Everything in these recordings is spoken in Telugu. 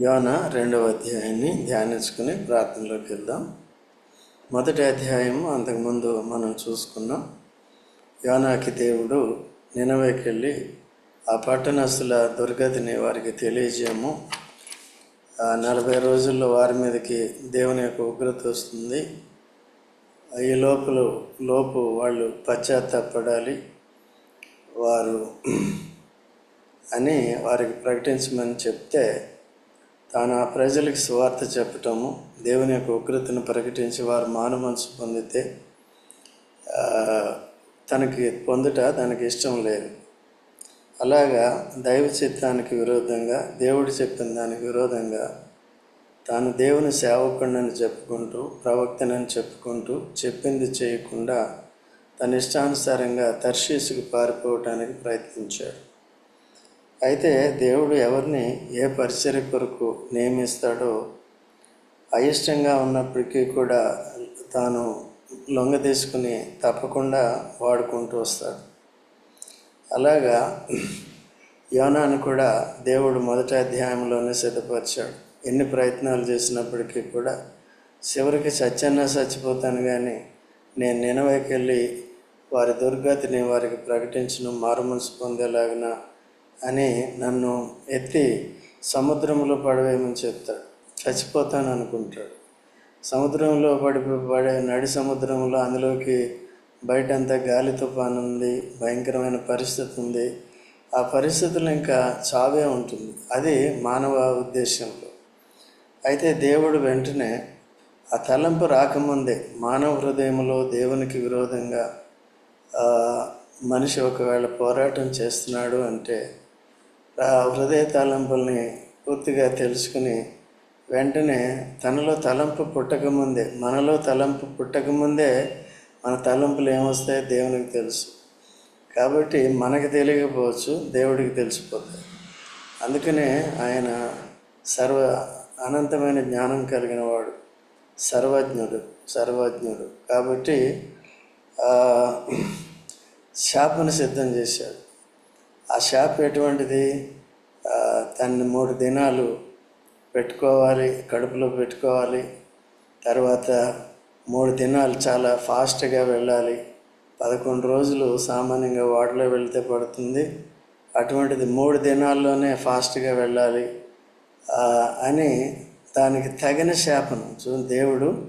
యోన రెండవ అధ్యాయాన్ని ధ్యానించుకుని ప్రార్థనలోకి వెళ్దాం. మొదటి అధ్యాయం అంతకుముందు మనం చూసుకున్నాం. యోనాకి దేవుడు నినవేకి వెళ్ళి ఆ పట్టణస్తుల దుర్గతిని వారికి తెలియజేయము. నలభై రోజుల్లో వారి మీదకి దేవుని యొక్క ఉగ్రత వస్తుంది. ఈ లోపల లోపు వాళ్ళు పశ్చాత్తాపడాలి. వారు అని వారికి ప్రకటించమని చెప్తే తాను ఆ ప్రజలకు సువార్త చెప్పటము దేవుని యొక్క ఉగ్రతను ప్రకటించి వారు మానమనసు పొందితే తనకి పొందుట దానికి ఇష్టం లేదు. అలాగా దైవ చిత్తానికి విరోధంగా దేవుడు చెప్పిన దానికి విరోధంగా తాను దేవుని సేవకుడిని చెప్పుకుంటూ ప్రవక్తనని చెప్పుకుంటూ చెప్పింది చేయకుండా తన ఇష్టానుసారంగా తర్షీసుకు పారిపోవటానికి ప్రయత్నించాడు. అయితే దేవుడు ఎవరిని ఏ పరిచర్య కొరకు నియమిస్తాడో అయిష్టంగా ఉన్నప్పటికీ కూడా తాను లొంగ తీసుకుని తప్పకుండా వాడుకుంటూ వస్తాడు. అలాగా యోనాను కూడా దేవుడు మొదటి అధ్యాయంలోనే సిద్ధపరిచాడు. ఎన్ని ప్రయత్నాలు చేసినప్పటికీ కూడా చివరికి చచ్చన్నా చచ్చిపోతాను కానీ నేను నినవైకి వెళ్ళి వారి దుర్గతిని వారికి ప్రకటించను మారుమనసు పొందేలాగిన అని నన్ను ఎత్తి సముద్రంలో పడవేయమని చెప్తాడు. చచ్చిపోతాను అనుకుంటాడు. సముద్రంలో పడి పడే నడి సముద్రంలో అందులోకి బయటంతా గాలి తుఫాను ఉంది భయంకరమైన పరిస్థితి ఉంది. ఆ పరిస్థితులు ఇంకా చావే ఉంటుంది. అది మానవ ఉద్దేశంలో అయితే దేవుడు వెంటనే ఆ తలంపు రాకముందే మానవ హృదయంలో దేవునికి విరోధంగా మనిషి ఒకవేళ పోరాటం చేస్తున్నాడు అంటే ఆ హృదయ తలంపుల్ని పూర్తిగా తెలుసుకుని వెంటనే తనలో తలంపు పుట్టకముందే మనలో తలంపు పుట్టకముందే మన తలంపులు ఏమొస్తాయో దేవునికి తెలుసు. కాబట్టి మనకు తెలియకపోవచ్చు దేవుడికి తెలిసిపోతాయి అందుకనే ఆయన సర్వ అనంతమైన జ్ఞానం కలిగిన వాడు సర్వజ్ఞుడు సర్వజ్ఞుడు. కాబట్టి శాపను సిద్ధం చేశాడు. ఆ షాప్ ఎటువంటిది? దాన్ని మూడు దినాలు పెట్టుకోవాలి కడుపులో పెట్టుకోవాలి. తర్వాత మూడు దినాలు చాలా ఫాస్ట్గా వెళ్ళాలి. పదకొండు రోజులు సామాన్యంగా వాటర్లో వెళితే పడుతుంది. అటువంటిది మూడు దినాల్లోనే ఫాస్ట్గా వెళ్ళాలి. అని దానికి తగిన శాపను చూ దేవుడు.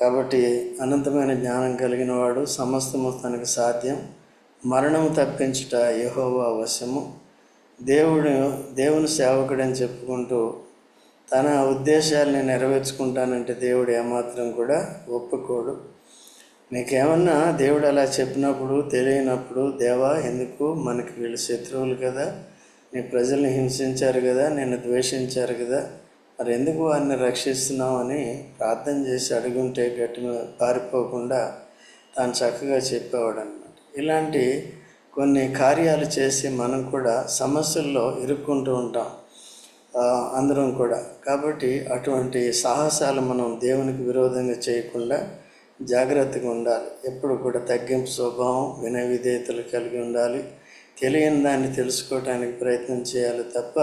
కాబట్టి అనంతమైన జ్ఞానం కలిగిన వాడు సమస్తము తనకు సాధ్యం. మరణము తప్పించుట యహోవా వశము. దేవుడు దేవుని సేవకుడని చెప్పుకుంటూ తన ఉద్దేశాలని నెరవేర్చుకుంటానంటే దేవుడు ఏమాత్రం కూడా ఒప్పుకోడు. నీకేమన్నా దేవుడు అలా చెప్పినప్పుడు తెలియనప్పుడు దేవా ఎందుకు మనకి వీళ్ళు శత్రువులు కదా? నీ ప్రజల్ని హింసించారు కదా? నిన్ను ద్వేషించారు కదా? మరి ఎందుకు వారిని రక్షిస్తున్నామని ప్రార్థన చేసి అడుగుంటే గట్టి పారిపోకుండా తాను చక్కగా చెప్పేవాడు ఇలాంటి కొన్ని కార్యాలు చేసి మనం కూడా సమస్యల్లో ఇరుక్కుంటూ ఉంటాం అందరం కూడా. కాబట్టి అటువంటి సాహసాలు మనం దేవునికి విరోధంగా చేయకుండా జాగ్రత్తగా ఉండాలి. ఎప్పుడు కూడా తగ్గింపు స్వభావం వినయ విధేయతలు కలిగి ఉండాలి. తెలియని దాన్ని తెలుసుకోవటానికి ప్రయత్నం చేయాలి తప్ప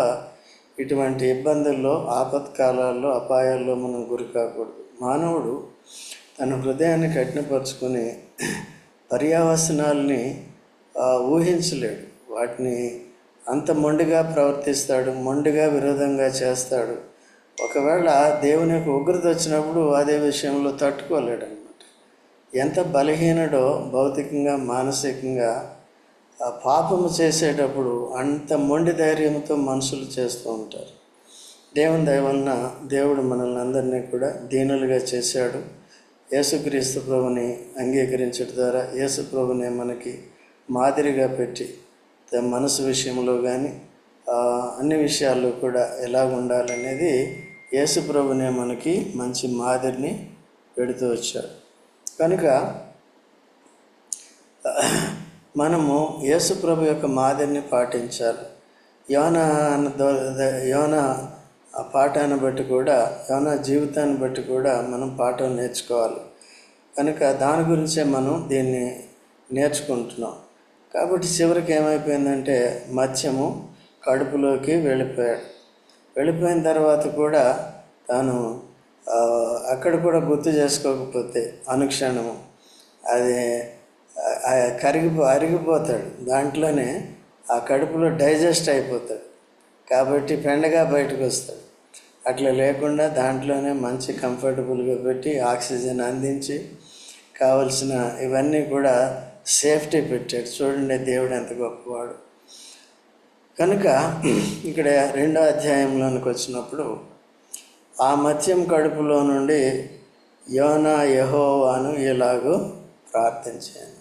ఇటువంటి ఇబ్బందుల్లో ఆపత్కాలాల్లో అపాయాల్లో మనం గురి కాకూడదు. మానవుడు తన హృదయాన్ని కఠినపరుచుకొని పర్యావసనాల్ని ఊహించలేడు. వాటిని అంత మొండిగా ప్రవర్తిస్తాడు మొండిగా విరోధంగా చేస్తాడు. ఒకవేళ దేవుని యొక్క ఉగ్రత వచ్చినప్పుడు అదే విషయంలో తట్టుకోలేడు అనమాట ఎంత బలహీనడో భౌతికంగా మానసికంగా ఆ పాపము చేసేటప్పుడు అంత మొండి ధైర్యంతో మనుషులు చేస్తూ ఉంటారు. దేవుని దయవలన దేవుడు మనల్ని అందరినీ కూడా దీనులుగా చేశాడు. యేసుక్రీస్తు ప్రభుని అంగీకరించడం ద్వారా యేసు ప్రభుని మనకి మాదిరిగా పెట్టి మనసు విషయంలో కానీ అన్ని విషయాల్లో కూడా ఎలా ఉండాలనేది యేసు ప్రభునే మనకి మంచి మాదిరిని పెడుతూ వచ్చాడు. కనుక మనము యేసు ప్రభు యొక్క మాదిరిని పాటించాలి. యోన యోన ఆ పాఠాన్ని బట్టి కూడా ఏమైనా జీవితాన్ని బట్టి కూడా మనం పాఠం నేర్చుకోవాలి. కనుక దాని గురించే మనం దీన్ని నేర్చుకుంటున్నాం. కాబట్టి చివరికి ఏమైపోయిందంటే మత్స్యము కడుపులోకి వెళ్ళిపోయాడు. వెళ్ళిపోయిన తర్వాత కూడా తాను అక్కడ కూడా గుర్తు చేసుకోకపోతే అనుక్షణము అది కరిగిపో అరిగిపోతాడు. దాంట్లోనే ఆ కడుపులో డైజెస్ట్ అయిపోతాడు. కాబట్టి పెండగా బయటకు వస్తాడు అట్లా లేకుండా దాంట్లోనే మంచి కంఫర్టబుల్గా పెట్టి ఆక్సిజన్ అందించి కావలసిన ఇవన్నీ కూడా సేఫ్టీ పెట్టాడు. చూడండి దేవుడు ఎంత గొప్పవాడు. కనుక ఇక్కడ రెండో అధ్యాయంలోనికి వచ్చినప్పుడు ఆ మత్స్యం కడుపులో నుండి యోనా యహోవాను ఇలాగూ ప్రార్థించాను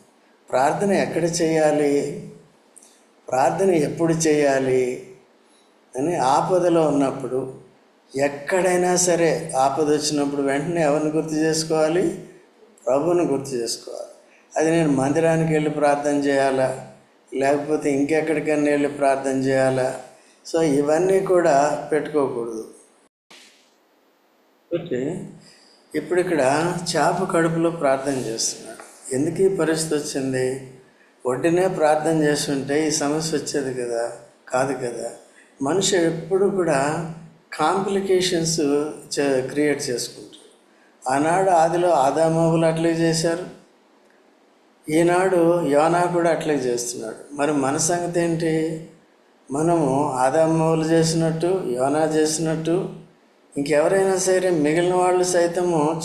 ప్రార్థన ఎక్కడ చేయాలి? ప్రార్థన ఎప్పుడు చేయాలి? అని ఆపదలో ఉన్నప్పుడు ఎక్కడైనా సరే ఆపద వచ్చినప్పుడు వెంటనే ఎవరిని గుర్తు చేసుకోవాలి? ప్రభువుని గుర్తు చేసుకోవాలి. అది నేను మందిరానికి వెళ్ళి ప్రార్థన చేయాలా? లేకపోతే ఇంకెక్కడికైనా వెళ్ళి ప్రార్థన చేయాలా? సో ఇవన్నీ కూడా పెట్టుకోకూడదు. ఓకే. ఇప్పుడు ఇక్కడ చేప కడుపులో ప్రార్థన చేస్తున్నాడు. ఎందుకు ఈ పరిస్థితి వచ్చింది? ఒడ్డునే ప్రార్థన చేస్తుంటే ఈ సమస్య వచ్చేది కదా? కాదు కదా? మనిషి ఎప్పుడు కూడా కాంప్లికేషన్స్ క్రియేట్ చేసుకుంటారు ఆనాడు ఆదిలో ఆదామవులు అట్లే చేశారు. ఈనాడు యోనా కూడా అట్లే చేస్తున్నాడు. మరి మన సంగతి ఏంటి? మనము ఆదామవులు చేసినట్టు యోనా చేసినట్టు ఇంకెవరైనా సరే మిగిలిన వాళ్ళు సైతము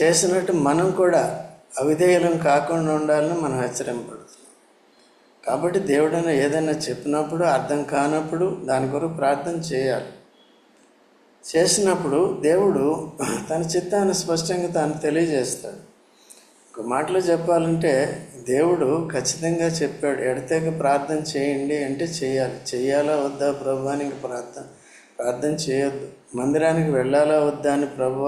చేసినట్టు మనం కూడా అవిధేయులం కాకుండా ఉండాలని మనం హెచ్చరింపడుతున్నాం కాబట్టి దేవుడైనా ఏదైనా చెప్పినప్పుడు అర్థం కానప్పుడు దాని కొరకు ప్రార్థన చేయాలి. చేసినప్పుడు దేవుడు తన చిత్తాన్ని స్పష్టంగా తాను తెలియజేస్తాడు. ఒక మాటలో చెప్పాలంటే దేవుడు ఖచ్చితంగా చెప్పాడు ఎడతెగ ప్రార్థన చేయండి అంటే చేయాలి. చేయాలా వద్దా ప్రభు అని ప్రార్థన ప్రార్థన చేయొద్దు. మందిరానికి వెళ్ళాలా వద్దా అని ప్రభు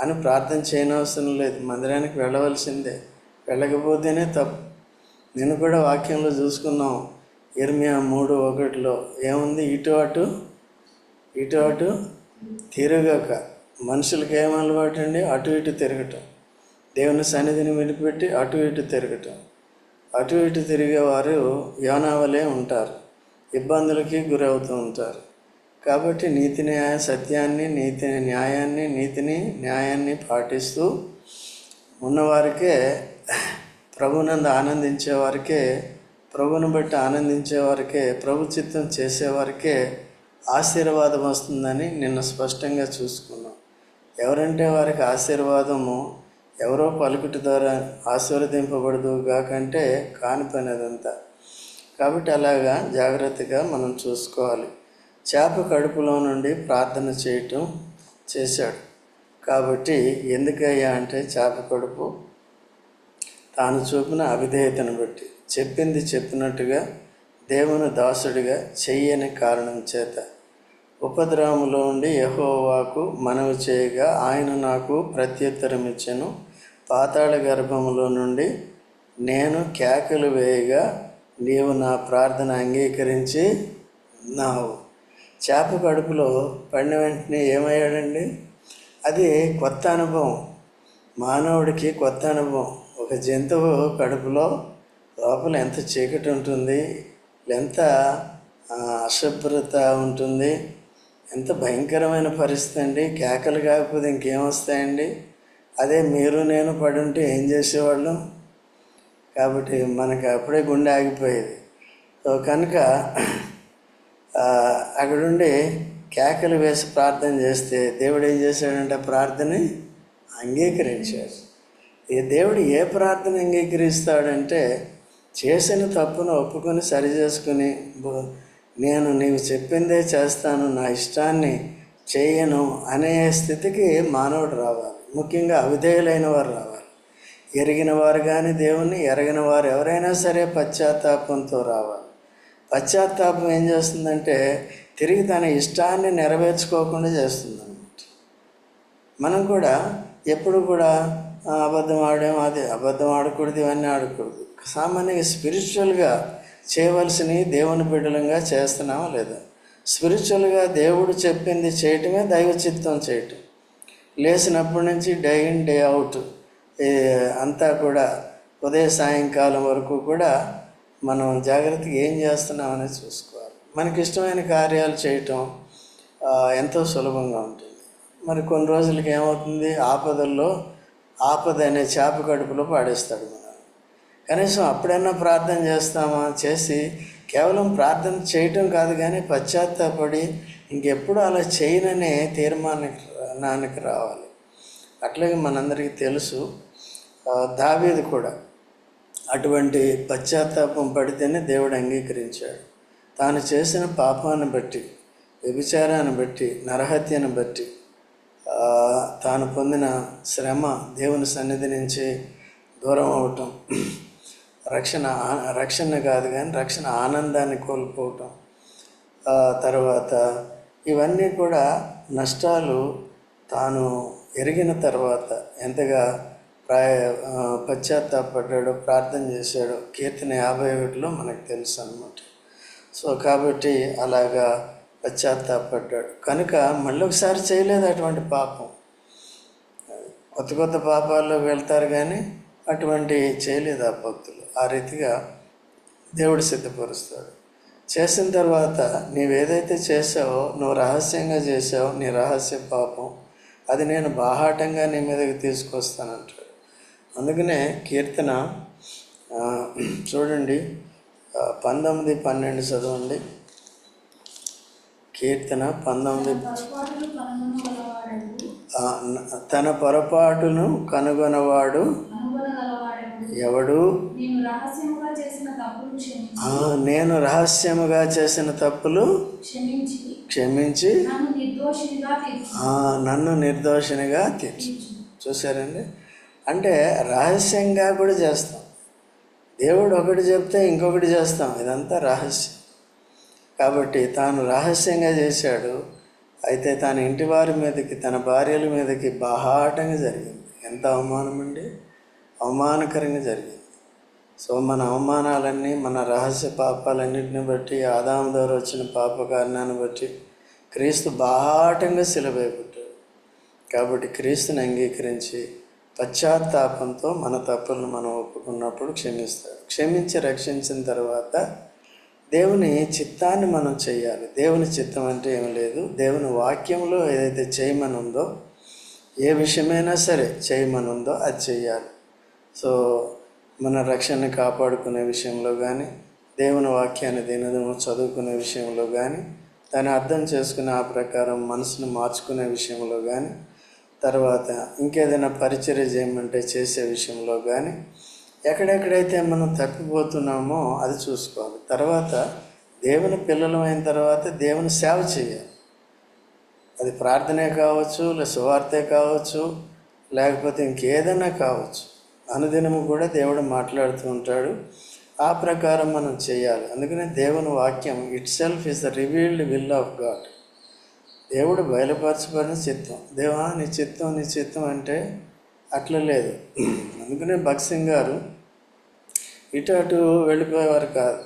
అని ప్రార్థన చేయనవసరం లేదు. మందిరానికి వెళ్ళవలసిందే. వెళ్ళకపోతేనే తప్పు. నేను కూడా వాక్యంలో చూసుకున్నాం ఇర్మియా మూడు ఒకటిలో ఏముంది? ఇటు అటు ఇటు అటు తిరగక మనుషులకి ఏం అలవాటు అండి అటు ఇటు తిరగటం. దేవుని సన్నిధిని విడిపెట్టి అటు ఇటు తిరగటం. అటు ఇటు తిరిగేవారు యోనావలే ఉంటారు. ఇబ్బందులకి గురవుతూ ఉంటారు. కాబట్టి నీతి న్యాయ సత్యాన్ని నీతి న్యాయాన్ని నీతిని న్యాయాన్ని పాటిస్తూ ఉన్నవారికే ప్రభునందు ఆనందించే వారికే ప్రభుని బట్టి ఆనందించే వారికే ప్రభు చిత్తం చేసేవారికే ఆశీర్వాదం వస్తుందని నిన్న స్పష్టంగా చూసుకున్నాం. ఎవరంటే వారికి ఆశీర్వాదము ఎవరో పలుకుటి ద్వారా ఆశీర్వదింపబడదు కాకంటే కాని పని అదంతా కాబట్టి అలాగా జాగ్రత్తగా మనం చూసుకోవాలి. చేప కడుపులో నుండి ప్రార్థన చేయటం చేశాడు. కాబట్టి ఎందుకయ్యా అంటే చేప కడుపు తాను చూపిన అవిధేయతను బట్టి. చెప్పింది చెప్పినట్టుగా దేవుని దాసుడిగా చెయ్యని కారణం చేత. ఉపద్రవములో ఉండి యహోవాకు మనవి చేయగా ఆయన నాకు ప్రత్యుత్తరం ఇచ్చెను పాతాళ గర్భములో నుండి నేను కేకలు వేయగా నీవు నా ప్రార్థన అంగీకరించి ఉన్నావు. చేప కడుపులో పడిన వెంటనే ఏమయ్యాడండి? అది కొత్త అనుభవం. మానవుడికి కొత్త అనుభవం. ఒక జంతువు కడుపులో లోపల ఎంత చీకటి ఉంటుంది? ఎంత అశుభ్రత ఉంటుంది ఎంత భయంకరమైన పరిస్థితి అండి. కేకలు కాకపోతే ఇంకేం వస్తాయండి. అదే మీరు నేను పడుంటే ఏం చేసేవాళ్ళం? కాబట్టి మనకి అప్పుడే గుండె ఆగిపోయేది. సో కనుక అక్కడుండి కేకలు వేసి ప్రార్థన చేస్తే దేవుడు ఏం చేశాడంటే ఆ ప్రార్థన అంగీకరించాడు. ఈ దేవుడు ఏ ప్రార్థన అంగీకరిస్తాడంటే చేసిన తప్పును ఒప్పుకొని సరి చేసుకుని బో- నేను నీవు చెప్పిందే చేస్తాను నా ఇష్టాన్ని చేయను అనే స్థితికి మానవుడు రావాలి. ముఖ్యంగా అవిధేయులైన వారు రావాలి. ఎరిగిన వారు కానీ దేవుణ్ణి ఎరగిన వారు ఎవరైనా సరే పశ్చాత్తాపంతో రావాలి. పశ్చాత్తాపం ఏం చేస్తుందంటే తిరిగి తన ఇష్టాన్ని నెరవేర్చుకోకుండా చేస్తుంది మనం కూడా ఎప్పుడు కూడా అబద్ధం ఆడాం అది అబద్ధం ఆడకూడదు ఇవన్నీ ఆడకూడదు. సామాన్యంగా స్పిరిచువల్గా చేయవలసినవి దేవుని బిడ్డలంగా చేస్తున్నామా లేదా? స్పిరిచువల్గా దేవుడు చెప్పింది చేయటమే దైవ చిత్తం చేయటం. లేచినప్పటి నుంచి డే ఇన్ డే అవుట్ అంతా కూడా ఉదయ సాయంకాలం వరకు కూడా మనం జాగ్రత్తగా ఏం చేస్తున్నామని చూసుకోవాలి. మనకి ఇష్టమైన కార్యాలు చేయటం ఎంతో సులభంగా ఉంటుంది. మరి కొన్ని రోజులకి ఏమవుతుంది? ఆపదల్లో ఆపద అనే చేప కడుపులో పాడేస్తాడు మనం కనీసం అప్పుడైనా ప్రార్థన చేస్తామా? చేసి కేవలం ప్రార్థన చేయటం కాదు కానీ పశ్చాత్తాపడి ఇంకెప్పుడు అలా చేయననే తీర్మానానికి రావాలి. అట్లాగే మనందరికీ తెలుసు ఆ, కూడా అటువంటి పశ్చాత్తాపం పడితేనే దేవుడు అంగీకరించాడు. తాను చేసిన పాపాన్ని బట్టి వ్యభిచారాన్ని బట్టి నరహత్యను బట్టి తాను పొందిన శ్రమ దేవుని సన్నిధి నుంచి దూరం అవటం రక్షణ రక్షణ కాదు కానీ రక్షణ ఆనందాన్ని కోల్పోవటం. తర్వాత ఇవన్నీ కూడా నష్టాలు తాను ఎరిగిన తర్వాత ఎంతగా ప్రాయ పశ్చాత్తాపడ్డాడో ప్రార్థన చేశాడో కీర్తన యాభై ఒకటిలో మనకు తెలుసు అనమాట సో కాబట్టి అలాగా పశ్చాత్తాపడ్డాడు. కనుక మళ్ళీ ఒకసారి చేయలేదు అటువంటి పాపం. కొత్త కొత్త పాపాల్లో వెళ్తారు కానీ అటువంటి చేయలేదు ఆ భక్తులు. ఆ రీతిగా దేవుడు సిద్ధపరుస్తాడు. చేసిన తర్వాత నీవేదైతే చేసావో నువ్వు రహస్యంగా చేసావో నీ రహస్య పాపం అది నేను బాహాటంగా నీ మీదకి తీసుకొస్తానంటాడు. అందుకనే కీర్తన చూడండి పంతొమ్మిది పన్నెండు చదవండి. కీర్తన పంతొమ్మిది తన పొరపాటును కనుగొనవాడు ఎవడు? నేను రహస్యముగా చేసిన తప్పులు క్షమించి. నన్ను నిర్దోషినిగా తీర్చు. చూసారండి అంటే రహస్యంగా కూడా చేస్తాం. దేవుడు ఒకటి చెప్తే ఇంకొకటి చేస్తాం. ఇదంతా రహస్యం. కాబట్టి తాను రహస్యంగా చేశాడు. అయితే తన ఇంటి వారి మీదకి తన భార్యల మీదకి బాహాటంగా జరిగింది. ఎంత అవమానం అండి అవమానకరంగా జరిగింది. సో మన అవమానాలన్నీ మన రహస్య పాపాలన్నింటిని బట్టి ఆదాము ద్వారా వచ్చిన పాప కారణాన్ని బట్టి క్రీస్తు బాహాటంగా సిలబైపుట్టాడు కాబట్టి క్రీస్తుని అంగీకరించి పశ్చాత్తాపంతో మన తప్పులను మనం ఒప్పుకున్నప్పుడు క్షమిస్తాడు. క్షమించి రక్షించిన తర్వాత దేవుని చిత్తాన్ని మనం చేయాలి. దేవుని చిత్తం అంటే ఏం లేదు. దేవుని వాక్యంలో ఏదైతే చేయమని ఉందో ఏ విషయమైనా సరే చేయమని ఉందో అది చేయాలి. సో మన రక్షణ కాపాడుకునే విషయంలో కానీ దేవుని వాక్యాన్ని దినదినం చదువుకునే విషయంలో కానీ దాన్ని అర్థం చేసుకుని ఆ ప్రకారం మనసును మార్చుకునే విషయంలో కానీ తర్వాత ఇంకేదైనా పరిచర్య చేయమంటే చేసే విషయంలో కానీ ఎక్కడెక్కడైతే మనం తప్పిపోతున్నామో అది చూసుకోవాలి. తర్వాత దేవుని పిల్లలు అయిన తర్వాత దేవుని సేవ చేయాలి. అది ప్రార్థనే కావచ్చు లేదా సువార్తే కావచ్చు లేకపోతే ఇంకేదైనా కావచ్చు. అనుదినము కూడా దేవుడు మాట్లాడుతూ ఉంటాడు. ఆ ప్రకారం మనం చేయాలి. అందుకనే దేవుని వాక్యం it self is the revealed will of God దేవుడు బయలుపరచబడిన చిత్తం. దేవా నీ చిత్తం నీ చిత్తం అంటే అట్లా లేదు. అందుకనే భక్సింగ్ గారు ఇటు అటు వెళ్ళిపోయేవారు కాదు.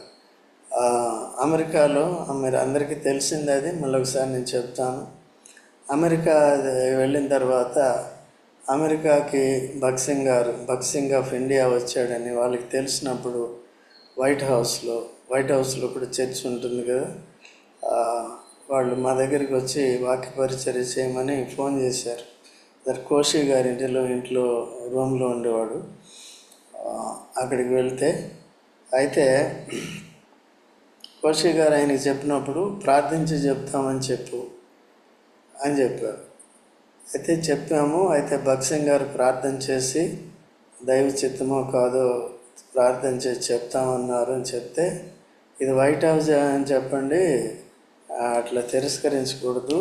అమెరికాలో మీరు అందరికీ తెలిసింది అది. మళ్ళీ ఒకసారి నేను చెప్తాను. అమెరికా వెళ్ళిన తర్వాత అమెరికాకి భక్సింగ్ గారు భక్సింగ్ ఆఫ్ ఇండియా వచ్చాడని వాళ్ళకి తెలిసినప్పుడు వైట్ హౌస్లో వైట్ హౌస్లో కూడా చర్చ్ ఉంటుంది కదా వాళ్ళు మా దగ్గరికి వచ్చి వాక్య పరిచర్య చేయమని ఫోన్ చేశారు. సార్ కోషి గారి ఇంటిలో ఇంట్లో రూమ్లో ఉండేవాడు. అక్కడికి వెళ్తే అయితే కోషి గారు ఆయనకి చెప్పినప్పుడు ప్రార్థించి చెప్తామని చెప్పు అని చెప్పారు. అయితే చెప్పాము అయితే భక్సింగ్ గారు ప్రార్థన చేసి దైవ చిత్తమో కాదో ప్రార్థన చేసి చెప్తామన్నారు అని చెప్తే ఇది వైట్ హౌస్ అని చెప్పండి అట్లా తిరస్కరించకూడదు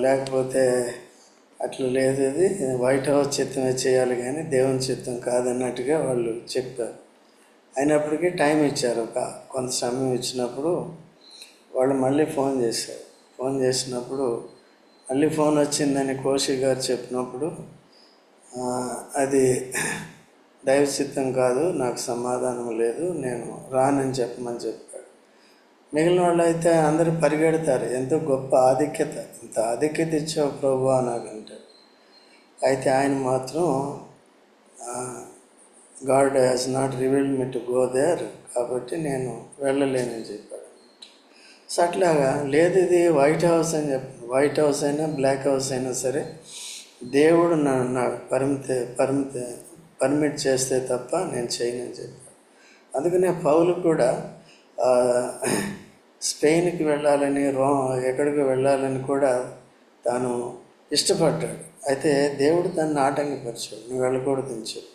లేకపోతే అట్లా లేదు ఇది వైట్ హౌస్ చిత్తమే చేయాలి కానీ దేవుని చిత్తం కాదన్నట్టుగా వాళ్ళు చెప్పారు. అయినప్పటికీ టైం ఇచ్చారు ఒక కొంత సమయం ఇచ్చినప్పుడు వాళ్ళు మళ్ళీ ఫోన్ చేశారు. ఫోన్ చేసినప్పుడు మళ్ళీ ఫోన్ వచ్చిందని కోశి గారు చెప్పినప్పుడు అది దైవచిత్తం కాదు నాకు సమాధానం లేదు నేను రానని చెప్పమని చెప్పాడు. మిగిలిన వాళ్ళు అయితే అందరూ పరిగెడతారు ఎంతో గొప్ప ఆధిక్యత ఇంత ఆధిక్యత ఇచ్చావు ప్రభు నాకంటాడు అయితే ఆయన మాత్రం God has not revealed me to go there కాబట్టి నేను వెళ్ళలేనని చెప్పాడు. సో అట్లాగా లేదు ఇది వైట్ హౌస్ అని చెప్పి వైట్ హౌస్ అయినా బ్లాక్ హౌస్ అయినా సరే దేవుడు నా నా పరిమితి పరిమితి పర్మిట్ చేస్తే తప్ప నేను చేయనని చెప్పాను అందుకనే పౌలు కూడా స్పెయిన్కి వెళ్ళాలని రో ఎక్కడికి వెళ్ళాలని కూడా తాను ఇష్టపడ్డాడు. అయితే దేవుడు దాన్ని ఆటంకపరిచాడు. నువ్వు వెళ్ళకూడదని చెప్పి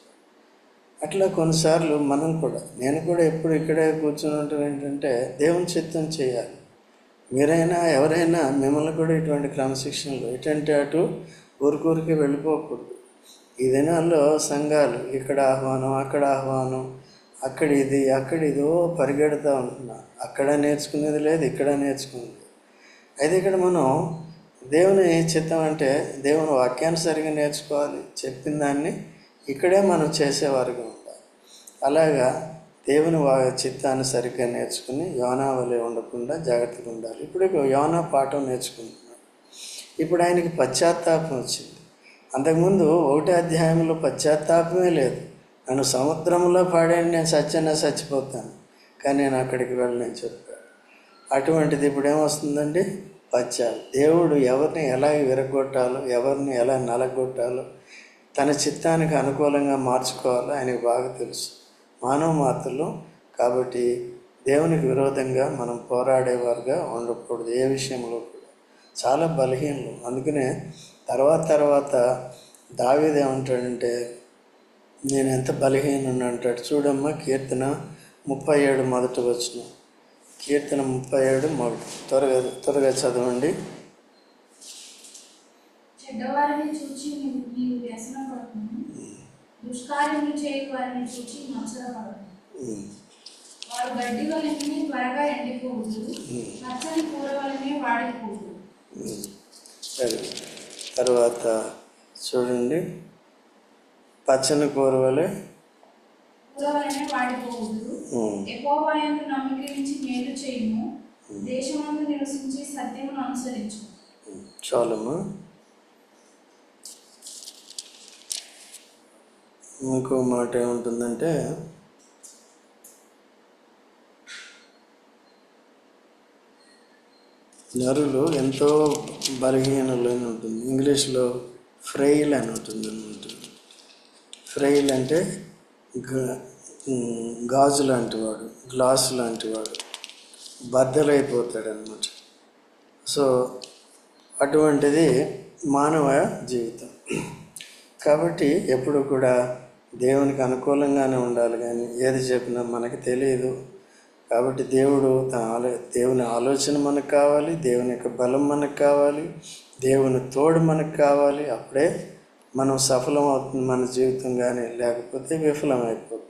అట్లా కొన్నిసార్లు మనం కూడా నేను కూడా ఎప్పుడు ఇక్కడే కూర్చుని ఉంటాం ఏంటంటే దేవుని చిత్తం చేయాలి. మీరైనా ఎవరైనా మిమ్మల్ని కూడా ఇటువంటి క్రమశిక్షణలు ఎటంటే అటు ఊరికూరికి వెళ్ళిపోకూడదు. ఈ దినాల్లో సంఘాలు ఇక్కడ ఆహ్వానం అక్కడ ఆహ్వానం అక్కడ ఇది అక్కడ ఇదో పరిగెడతా ఉంటున్నా. అక్కడ నేర్చుకునేది లేదు ఇక్కడ నేర్చుకునేది అయితే ఇక్కడ మనం దేవుని చిత్తం అంటే దేవుని వాక్యాన్ని సరిగా నేర్చుకోవాలి చెప్పిన దాన్ని ఇక్కడే మనం చేసేవారుగా ఉండాలి. అలాగా దేవుని వా చిత్తాన్ని సరిగ్గా నేర్చుకుని యోనా వలె ఉండకుండా జాగ్రత్తగా ఉండాలి. ఇప్పుడు యోనా పాఠం నేర్చుకుంటున్నాడు ఇప్పుడు ఆయనకి పశ్చాత్తాపం వచ్చింది. అంతకుముందు ఒకటే అధ్యాయంలో పశ్చాత్తాపమే లేదు. నన్ను సముద్రంలో పాడాను నేను సత్యన్నా చచ్చిపోతాను కానీ నేను అక్కడికి వెళ్ళని చెప్పాను అటువంటిది ఇప్పుడు ఏమొస్తుందండి? పశ్చా దేవుడు ఎవరిని ఎలా విరగొట్టాలో ఎవరిని ఎలా నలగొట్టాలో తన చిత్తానికి అనుకూలంగా మార్చుకోవాలో ఆయనకు బాగా తెలుసు. మానవ మాత్రలు కాబట్టి దేవునికి విరోధంగా మనం పోరాడేవారుగా ఉండకూడదు ఏ విషయంలో కూడా. చాలా బలహీనలు. అందుకనే తర్వాత తర్వాత దావీదు ఏమంటాడంటే నేను ఎంత బలహీనుని అంటాడు. చూడమ్మా కీర్తన ముప్పై ఏడు మొదటి వచ్చిన కీర్తన ముప్పై ఏడు మొదటి త్వరగా త్వరగా చదవండి. చెడ్డవారిని చూచి నీవు దుష్కార్యములు చేయు వారిని చూచి మత్సరపడుతుంది ఉమ్, వారు గడ్డి వలెని త్వరగా ఎండిపోవుదు పచ్చని కూర వలనే వాడిపోవుదు ఉమ్. సరే. తర్వాత చూడండి. పచ్చని కూర వలె కూర ఇంకో మాట ఏముంటుందంటే నరులు ఎంతో బలహీనులని ఉంటుంది. ఇంగ్లీష్లో ఫ్రెయిల్ అని ఉంటుంది అనమాట ఫ్రెయిల్ అంటే గాజు లాంటి వాడు గ్లాస్ లాంటి వాడు సో అటువంటిది మానవ జీవితం. కాబట్టి ఎప్పుడు కూడా దేవునికి అనుకూలంగానే ఉండాలి కానీ ఏది చెప్పినా మనకి తెలియదు కాబట్టి దేవుడు తన ఆలో దేవుని ఆలోచన మనకు కావాలి దేవుని యొక్క బలం మనకు కావాలి దేవుని తోడు మనకు కావాలి. అప్పుడే మనం సఫలం అవుతుంది మన జీవితం కానీ లేకపోతే విఫలం అయిపోతుంది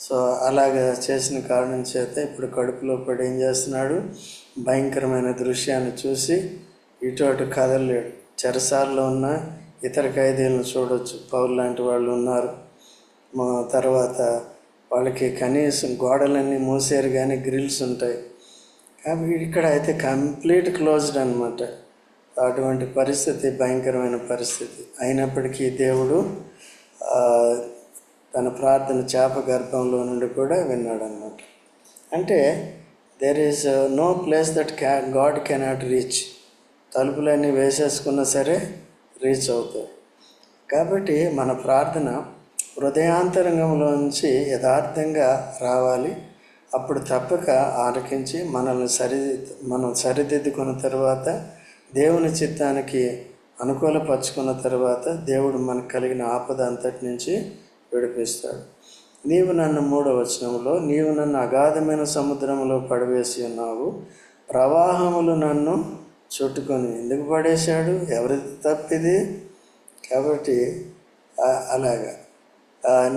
సో అలాగ చేసిన కారణం చేత ఇప్పుడు కడుపులో పడి ఏం చేస్తున్నాడు? భయంకరమైన దృశ్యాన్ని చూసి ఇటు అటు కదలలేడు. చెరసాల్లో ఉన్న ఇతర ఖైదీలను చూడొచ్చు. పౌరు లాంటి వాళ్ళు ఉన్నారు. తర్వాత వాళ్ళకి కనీసం గోడలన్నీ మూసారు కానీ గ్రిల్స్ ఉంటాయి. కాబట్టి ఇక్కడ అయితే కంప్లీట్ క్లోజ్డ్ అనమాట అటువంటి పరిస్థితి భయంకరమైన పరిస్థితి. అయినప్పటికీ దేవుడు తన ప్రార్థన చేప గర్భంలో నుండి కూడా విన్నాడు అనమాట అంటే there is no place that క్యా గాడ్ కెనాట్ రీచ్ తలుపులన్నీ వేసేసుకున్నా సరే రీచ్ అవుతాయి. కాబట్టి మన ప్రార్థన హృదయాంతరంగంలోంచి యథార్థంగా రావాలి. అప్పుడు తప్పక ఆలకించి మనల్ని సరి మనం సరిదిద్దుకున్న తర్వాత దేవుని చిత్తానికి అనుకూలపరుచుకున్న తర్వాత దేవుడు మనకు కలిగిన ఆపద అంతటి నుంచి విడిపిస్తాడు. నీవు నన్ను మూడవ వచనంలో నీవు నన్ను అగాధమైన సముద్రంలో పడవేసి ఉన్నావు. ప్రవాహములు నన్ను చుట్టుకొని ఎందుకు పడేశాడు? ఎవరిది తప్పిది? కాబట్టి అలాగా.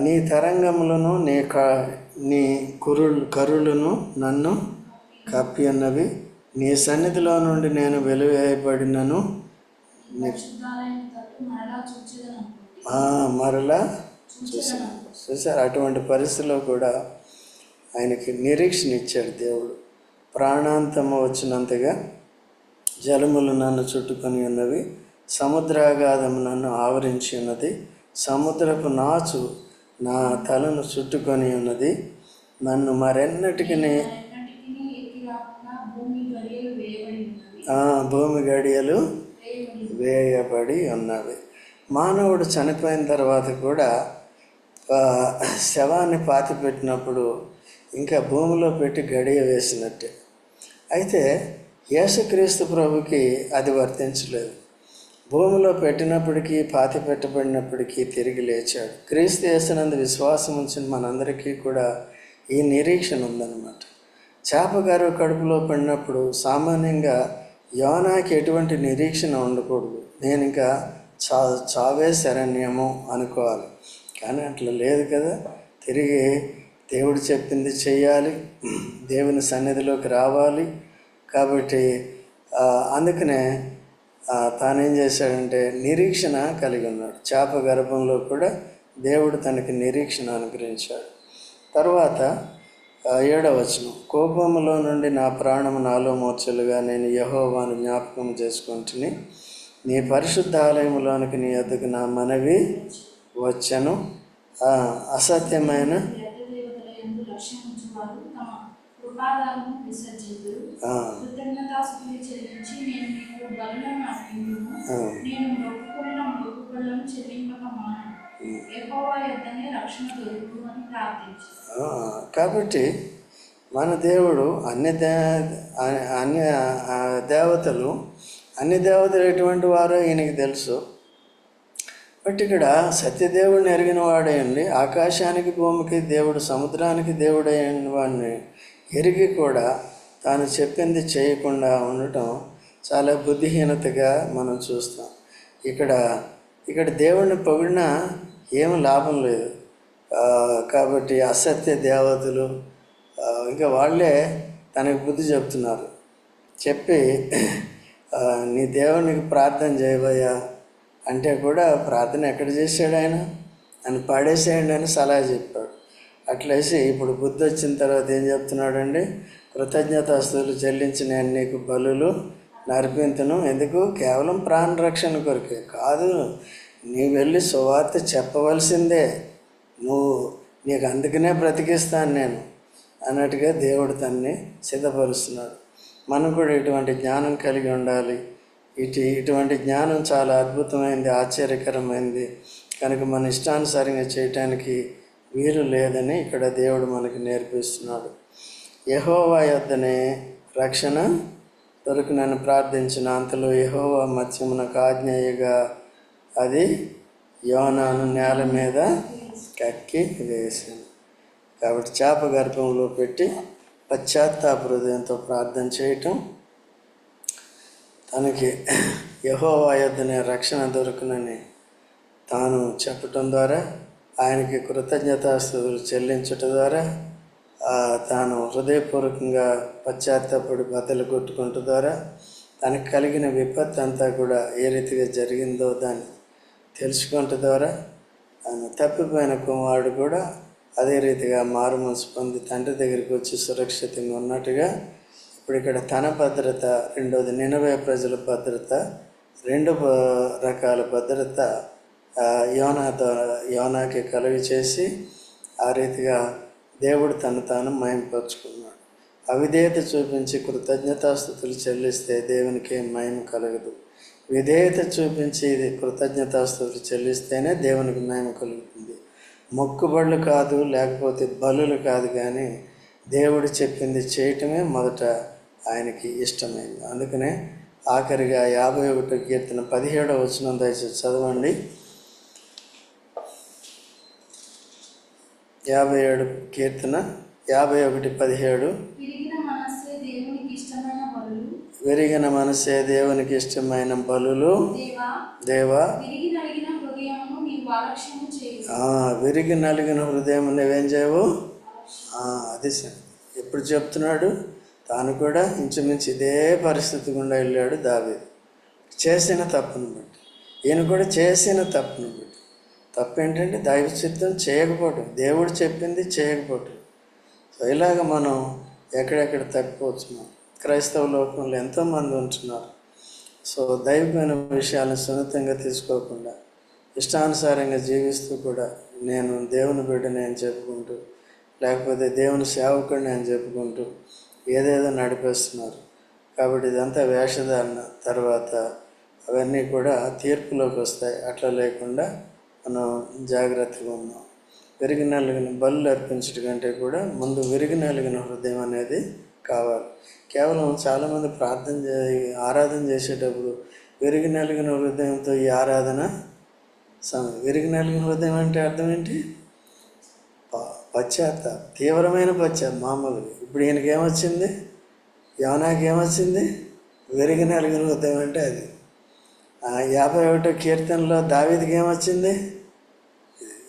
నీ తరంగములను నీ క నీ కురు కరులను నన్ను కప్పి ఉన్నవి నీ సన్నిధిలో నుండి నేను వెలువేయబడినను. మరలా చూచేదను మరలా చూసాను చూసారు అటువంటి పరిస్థితిలో కూడా ఆయనకి నిరీక్షణ ఇచ్చాడు దేవుడు. ప్రాణాంతము వచ్చినంతగా జలములు నన్ను చుట్టుకొని ఉన్నవి. సముద్రాగాధము నన్ను ఆవరించి ఉన్నది. సముద్రపు నాచు నా తలను చుట్టుకొని ఉన్నది. నన్ను మరెన్నటికి భూమి గడియలు వేయబడి ఉన్నవి. మానవుడు చనిపోయిన తర్వాత కూడా శవాన్ని పాతి పెట్టినప్పుడు ఇంకా భూమిలో పెట్టి గడియ వేసినట్టే. అయితే యేసుక్రీస్తు ప్రభుకి అది వర్తించలేదు. భూమిలో పెట్టినప్పటికీ పాతి పెట్టబడినప్పటికీ తిరిగి లేచాడు. క్రీస్తు వేసినందు విశ్వాసం ఉంచిన మనందరికీ కూడా ఈ నిరీక్షణ ఉందన్నమాట. చేపగారు కడుపులో పడినప్పుడు సామాన్యంగా యోనాకి ఎటువంటి నిరీక్షణ ఉండకూడదు. నేను ఇంకా చా చావే శరణ్యము అనుకోవాలి. కానీ అట్లా లేదు కదా. తిరిగి దేవుడు చెప్పింది చేయాలి దేవుని సన్నిధిలోకి రావాలి. కాబట్టి అందుకనే తానేం చేశాడంటే నిరీక్షణ కలిగి ఉన్నాడు. చేప గర్భంలో కూడా దేవుడు తనకి నిరీక్షణ అనుగ్రహించాడు. తర్వాత ఆ, ఏడవ వచనం. కోపములో నుండి నా ప్రాణము నాలో మూర్చలుగా నేను యహోవాను జ్ఞాపకం చేసుకుంటుని. నీ పరిశుద్ధ ఆలయములోనికి నీ వద్దకు నా మనవి వచ్చను. అసత్యమైన కృపాదాలను విసర్జించురు ఆ, కృతజ్ఞతాస్తుతులు చెల్లించి నేను నీకు బలులను అర్పించును. ఆ, నేను మొక్కుకున్న మొక్కుబడులను చెల్లింపక మాను యెహోవా యొద్దనే రక్షణ దొరుకు అని ప్రార్థించు. ఆ, కాబట్టి మన దేవుడు అన్ని దే అన్ని- దేవతలు అన్ని దేవతలు ఎటువంటి వారో ఈయనకి తెలుసు. బట్ ఇక్కడ సత్యదేవుడిని ఎరిగిన వాడేయండి ఆకాశానికి భూమికి దేవుడు సముద్రానికి దేవుడైన వాడిని ఎరిగి కూడా తాను చెప్పింది చేయకుండా ఉండటం చాలా బుద్ధిహీనతగా మనం చూస్తాం. ఇక్కడ ఇక్కడ దేవుణ్ణి పొగిడినా ఏం లాభం లేదు. కాబట్టి అసత్య దేవతలు ఇంకా వాళ్ళే తనకి బుద్ధి చెప్తున్నారు. చెప్పి నీ దేవునికి ప్రార్థన చేయబోయా? అంటే కూడా ప్రార్థన ఎక్కడ చేశాడు ఆయన? అని పాడేసేయండి అని సలహా చెప్పి అట్లేసి ఇప్పుడు బుద్ధి వచ్చిన తర్వాత ఏం చెప్తున్నాడండి? కృతజ్ఞతాస్తులు చెల్లించి నేను నీకు బలులు నర్పింతును. ఎందుకు? కేవలం ప్రాణ రక్షణ కొరకే కాదు. నీ వెళ్ళి సువార్త చెప్పవలసిందే. నువ్వు నీకు అందుకనే బ్రతికిస్తాను నేను అన్నట్టుగా దేవుడు తన్ని సిద్ధపరుస్తున్నాడు. మనం కూడా ఇటువంటి జ్ఞానం కలిగి ఉండాలి. ఇటు ఇటువంటి జ్ఞానం చాలా అద్భుతమైంది ఆశ్చర్యకరమైంది. కనుక మన ఇష్టానుసారంగా చేయటానికి వీలు లేదని ఇక్కడ దేవుడు మనకి నేర్పిస్తున్నాడు. యహోవా యొద్దనే రక్షణ దొరికినని ప్రార్థించిన అంతలో యహోవా మత్స్యమునకు ఆజ్ఞేయగా అది యోనాను నేల మీద కక్కి వేసింది. కాబట్టి చేప గర్భంలో పెట్టి పశ్చాత్తాప హృదయంతో ప్రార్థన చేయటం తనకి యహోవా యొద్దనే రక్షణ దొరుకునని తాను చెప్పటం ద్వారా ఆయనకి కృతజ్ఞతాస్తుతులు చెల్లించటం ద్వారా తాను హృదయపూర్వకంగా పశ్చాత్తాపడి బద్దలు కొట్టుకుంట ద్వారా తనకు కలిగిన విపత్తు అంతా కూడా ఏ రీతిగా జరిగిందో దాన్ని తెలుసుకుంట ద్వారా తను తప్పిపోయిన కుమారుడు కూడా అదే రీతిగా మారు మనసు పొంది తండ్రి దగ్గరికి వచ్చి సురక్షితంగా ఉన్నట్టుగా ఇప్పుడు ఇక్కడ తన భద్రత రెండోది నినవే ప్రజల భద్రత రెండు రకాల భద్రత యోనాతో యోనాకి కలుగు చేసి ఆ రీతిగా దేవుడు తను తాను మయంపరుచుకున్నాడు అవిధేయత చూపించి కృతజ్ఞతాస్థుతులు చెల్లిస్తే దేవునికి మయం మహిమ కలగదు. విధేయత చూపించి ఇది కృతజ్ఞతాస్థుతులు చెల్లిస్తేనే దేవునికి మహిమ కలుగుతుంది. మొక్కుబడులు కాదు లేకపోతే బలులు కాదు కానీ దేవుడు చెప్పింది చేయటమే మొదట ఆయనకి ఇష్టమైంది. అందుకనే ఆఖరిగా యాభై ఒకటో కీర్తన పదిహేడవ వచనం దయచేసి చదవండి. యాభై ఏడు కీర్తన యాభై ఒకటి పదిహేడు. విరిగిన మనస్సే దేవునికి ఇష్టమైన బలులు. విరిగిన మనసే దేవునికి ఇష్టమైన బలులు. దేవా విరిగి నలిగిన హృదయం నువ్వేం చేయవు? అది ఎప్పుడు చెప్తున్నాడు? తాను కూడా ఇంచుమించు ఇదే పరిస్థితి గుండా వెళ్ళాడు దావీదు. చేసిన తప్పును బట్టి. ఈయన కూడా చేసిన తప్పును బట్టి. తప్పు ఏంటంటే దైవ చిత్తం చేయకపోవటం. దేవుడు చెప్పింది చేయకపోవటం. సో ఇలాగ మనం ఎక్కడెక్కడ తప్పిపోవచ్చు మనం. క్రైస్తవ లోకంలో ఎంతోమంది ఉంటున్నారు. సో దైవమైన విషయాలను సున్నితంగా తీసుకోకుండా ఇష్టానుసారంగా జీవిస్తూ కూడా నేను దేవుని బిడ్డని అని చెప్పుకుంటూ లేకపోతే దేవుని సేవకుడిని అని చెప్పుకుంటూ ఏదేదో నడిపేస్తున్నారు. కాబట్టి ఇదంతా వేషధారణ. తర్వాత అవన్నీ కూడా తీర్పులోకి వస్తాయి. అట్లా లేకుండా మనం జాగ్రత్తగా ఉన్నాం. విరిగి నలిగిన బలు అర్పించడం కంటే కూడా ముందు విరిగి నలిగిన హృదయం అనేది కావాలి. కేవలం చాలామంది ప్రార్థన చే ఆరాధన చేసేటప్పుడు విరిగి నలిగిన హృదయంతో ఈ ఆరాధన సమ- విరిగి నలిగిన హృదయం అంటే అర్థం ఏంటి? పశ్చాత్త తీవ్రమైన పశ్చాత్త మామూలుగా. ఇప్పుడు ఈయనకి ఏమొచ్చింది యవనాకి ఏమొచ్చింది విరిగి నలిగిన హృదయం అంటే అది. యాభై ఒకటో కీర్తనలో దావీదికి ఏమొచ్చింది?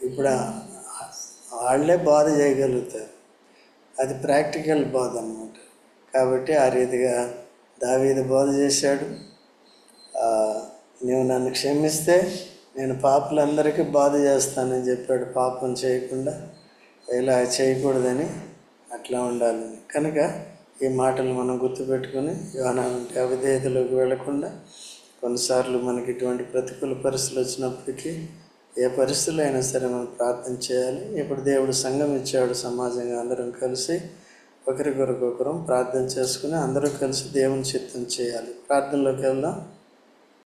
ఇప్పుడు వాళ్ళే బాధ చేయగలుగుతారు. అది ప్రాక్టికల్ బోధ అన్నమాట. కాబట్టి ఆ రీతిగా దావీది బోధ చేశాడు. నువ్వు నన్ను క్షమిస్తే నేను పాపులందరికీ బాధ చేస్తానని చెప్పాడు. పాపం చేయకుండా ఇలా చేయకూడదని అట్లా ఉండాలని. కనుక ఈ మాటలు మనం గుర్తుపెట్టుకొని యోనాంటి అవిధేయతలోకి వెళ్ళకుండా కొన్నిసార్లు మనకి ఇటువంటి ప్రతికూల పరిస్థితులు వచ్చినప్పటికీ ఏ పరిస్థితులు అయినా సరే మనం ప్రార్థన చేయాలి. ఇప్పుడు దేవుడు సంఘం ఇచ్చాడు సమాజంగా అందరం కలిసి ఒకరికొరకొకరం ప్రార్థన చేసుకుని అందరూ కలిసి దేవుని చిత్తం చేయాలి. ప్రార్థనలోకి వెళ్దాం.